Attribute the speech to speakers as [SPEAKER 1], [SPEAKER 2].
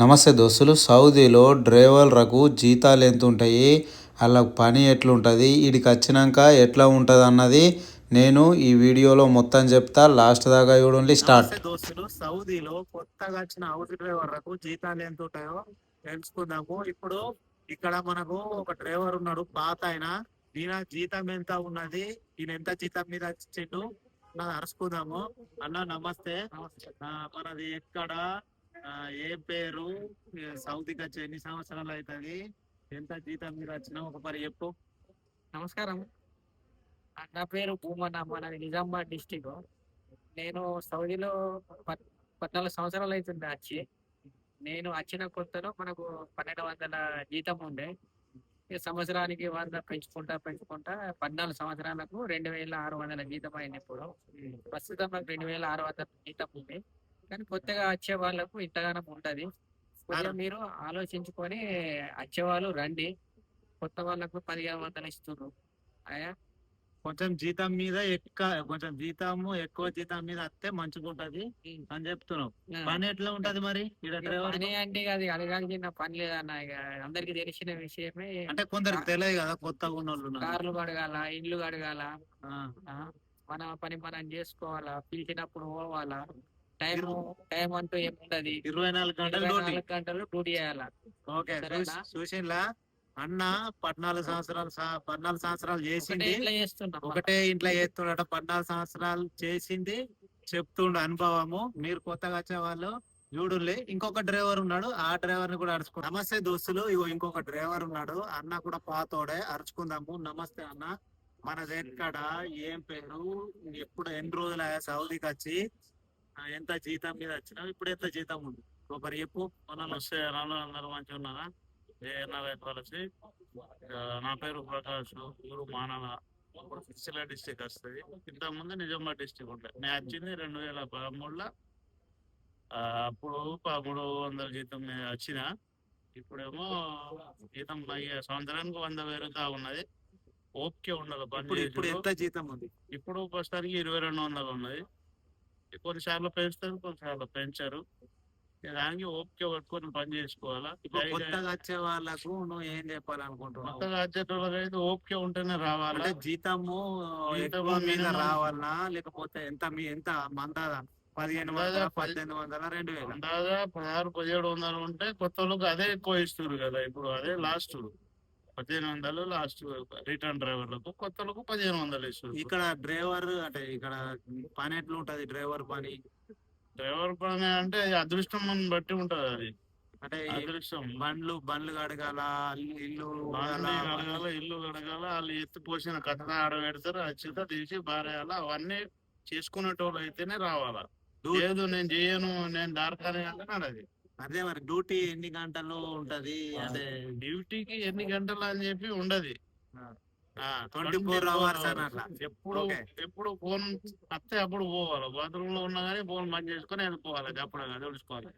[SPEAKER 1] నమస్తే దోస్తులు సౌదీలో డ్రైవర్లకు జీతాలు ఎంత ఉంటాయి వాళ్ళ పని ఎట్లుంటుంది? వీడికి వచ్చినాక ఎట్లా ఉంటుంది అన్నది నేను ఈ వీడియోలో మొత్తం చెప్తా. లాస్ట్ దాకా చూడండి స్టార్ట్.
[SPEAKER 2] దోస్తులు సౌదీలో కొత్తగా వచ్చిన హౌస్ డ్రైవర్లకు జీతాలు ఎంత ఉంటాయో తెలుసుకుందాము. ఇప్పుడు ఇక్కడ మనకు ఒక డ్రైవర్ ఉన్నాడు పాత ఆయన. ఈయన జీతం ఎంత ఉన్నది? ఈయన ఎంత జీతం మీద వచ్చిండు? అరుచుకుందాము. అన్న నమస్తే. మనది ఎక్కడ? ఏ పేరు? సౌదీకి వచ్చి ఎన్ని సంవత్సరాలు అవుతుంది? ఎంత జీతం మీరు వచ్చినా ఒక పరి చెప్పు.
[SPEAKER 3] నమస్కారం. నా పేరు భూమన్న మనది నిజామాబాద్ డిస్టిక్. నేను సౌదీలో పద్నాలుగు సంవత్సరాలు అవుతుంది వచ్చి నేను వచ్చిన కొత్తలో మనకు పన్నెండు వందల జీతం ఉండే. సంవత్సరానికి వంద పెంచుకుంటా పెంచుకుంటా పద్నాలుగు సంవత్సరాలకు రెండు వేల ఆరు వందల జీతం అయింది ఇప్పుడు. ప్రస్తుతం నాకు రెండు వేల ఆరు వందల జీతం ఉంది. కానీ కొత్తగా వచ్చే వాళ్ళకు ఇంతగానం ఉంటది. మీరు ఆలోచించుకొని వచ్చేవాళ్ళు రండి. కొత్త వాళ్ళకు పదిహేను వందలు ఇస్తున్నారు అయ్యా?
[SPEAKER 2] కొంచెం జీతం మీద ఎక్కువ కొంచెం జీతము ఎక్కువ జీతం మీద వస్తే మంచిగా ఉంటది అని చెప్తున్నావు. పని ఎట్లా ఉంటది మరి?
[SPEAKER 3] పని అంటే అది అడగాల్సిన పని లేదన్న ఇక అందరికి తెలిసిన విషయమే.
[SPEAKER 2] అంటే కొందరికి తెలియదు కదా కొత్తగా ఉన్న వాళ్ళు ఉన్నారు.
[SPEAKER 3] కార్లు కడగాల ఇల్లు కడగాల. మన పని మనం చేసుకోవాలా? పిలిచినప్పుడు పోవాలా? టైం టైం అంటూ ఏముంటది
[SPEAKER 2] ఇరవై నాలుగు గంటలు
[SPEAKER 3] నాలుగు గంటలు డ్యూటీ చేయాల?
[SPEAKER 2] ఓకే? చూసింలా అన్న పద్నాలుగు సంవత్సరాలు పద్నాలుగు సంవత్సరాలు చేసింది. ఒకటే ఇంట్లో చేస్తున్నాడ పద్నాలుగు సంవత్సరాలు చేసింది. చెప్తుండు అనుభవము. మీరు కొత్తగా వచ్చే వాళ్ళు చూడులే. ఇంకొక డ్రైవర్ ఉన్నాడు ఆ డ్రైవర్ని కూడా అరుచుకో నమస్తే దోస్తులు ఇగో ఇంకొక డ్రైవర్ ఉన్నాడు. అన్న కూడా పాతోడే అరుచుకుందాము. నమస్తే అన్న. మనది ఎక్కడ ఏం పేరు? ఎప్పుడు ఎన్ని రోజులు అయ్యా సౌదీకి వచ్చి? ఎంత జీతం మీద వచ్చినావు ఇప్పుడు ఎంత జీతం ఉంది? ఒకరు చెప్పు
[SPEAKER 4] మన వస్తే రాను అందరూ మంచిగా ఉన్నారా? ఏఎన్ఆర్ పాలసీ నా పేరు ప్రకాష్. ఊరు మానవ సిరిసిల్ల డిస్టిక్ వస్తుంది. ఇంతకు ముందు నిజామాబాద్ డిస్టిక్ ఉంటాయి నేను వచ్చింది రెండు వేల పదమూడులో. అప్పుడు పదమూడు వందల జీతం వచ్చిన. ఇప్పుడేమో జీతం సంవత్సరానికి వంద పెరుగుతా ఉన్నది. ఓకే ఉండదు.
[SPEAKER 2] ఇప్పుడు ఇప్పుడు. ఎంత జీతం ఉంది?
[SPEAKER 4] ఇప్పుడు ప్రస్తుతానికి ఇరవై రెండు వందలు ఉన్నది. కొన్నిసార్లు పెంచుతారు కొన్నిసార్లు పెంచారు. దానికి ఓపిక పట్టుకొని పని చేసుకోవాలా?
[SPEAKER 2] కొత్తగా వచ్చే వాళ్ళకు నువ్వు ఏం చెప్పాలనుకుంటున్నావు?
[SPEAKER 4] కొత్తగా వచ్చేటోళ్ళకి అయితే ఓపిక ఉంటేనే రావాలా?
[SPEAKER 2] అంటే జీతము మీద. రావాలనా లేకపోతే ఎంత మీ ఎంత మందాదా పదిహేను వందల పద్దెనిమిది వందల రెండు వేల?
[SPEAKER 4] పదహారు పదిహేడు వందలు ఉంటే కొత్త వాళ్ళకి అదే ఎక్కువ ఇస్తారు కదా ఇప్పుడు అదే లాస్ట్. పదిహేను వందలు లాస్ట్ రిటర్న్ డ్రైవర్లకు కొత్త వాళ్ళకు పదిహేను వందలు ఇస్తారు
[SPEAKER 2] ఇక్కడ డ్రైవర్ అంటే ఇక్కడ పని ఎట్లా ఉంటది? డ్రైవర్ పని?
[SPEAKER 4] డ్రైవర్ పని అంటే అదృష్టం బట్టి ఉంటది అది.
[SPEAKER 2] అంటే
[SPEAKER 4] అదృష్టం.
[SPEAKER 2] బండ్లు బండ్లు కడగాల? ఇల్లు కడగాల,
[SPEAKER 4] ఇల్లు కడగాల వాళ్ళు ఎత్తి పోసిన కథ ఆడ పెడతారు ఆ చిత తీసి బారేయాల? అవన్నీ చేసుకునేటోళ్ళు అయితేనే రావాలా. లేదు నేను చేయను నేను దారకానే అంటే నడది
[SPEAKER 2] అదే మరి డ్యూటీ ఎన్ని గంటలు ఉంటది అంటే
[SPEAKER 4] డ్యూటీకి ఎన్ని గంటలు అని చెప్పి ఉండదు
[SPEAKER 2] ఆ. 24 hours అని అట్లా.
[SPEAKER 4] ఎప్పుడు. ఎప్పుడు ఫోన్ వస్తే అప్పుడు పోవాలి బాత్రూమ్లో ఉన్నా కానీ ఫోన్ బంద్ చేసుకొని వెళ్ళిపోవాలి అప్పుడు అది తెలుసుకోవాలి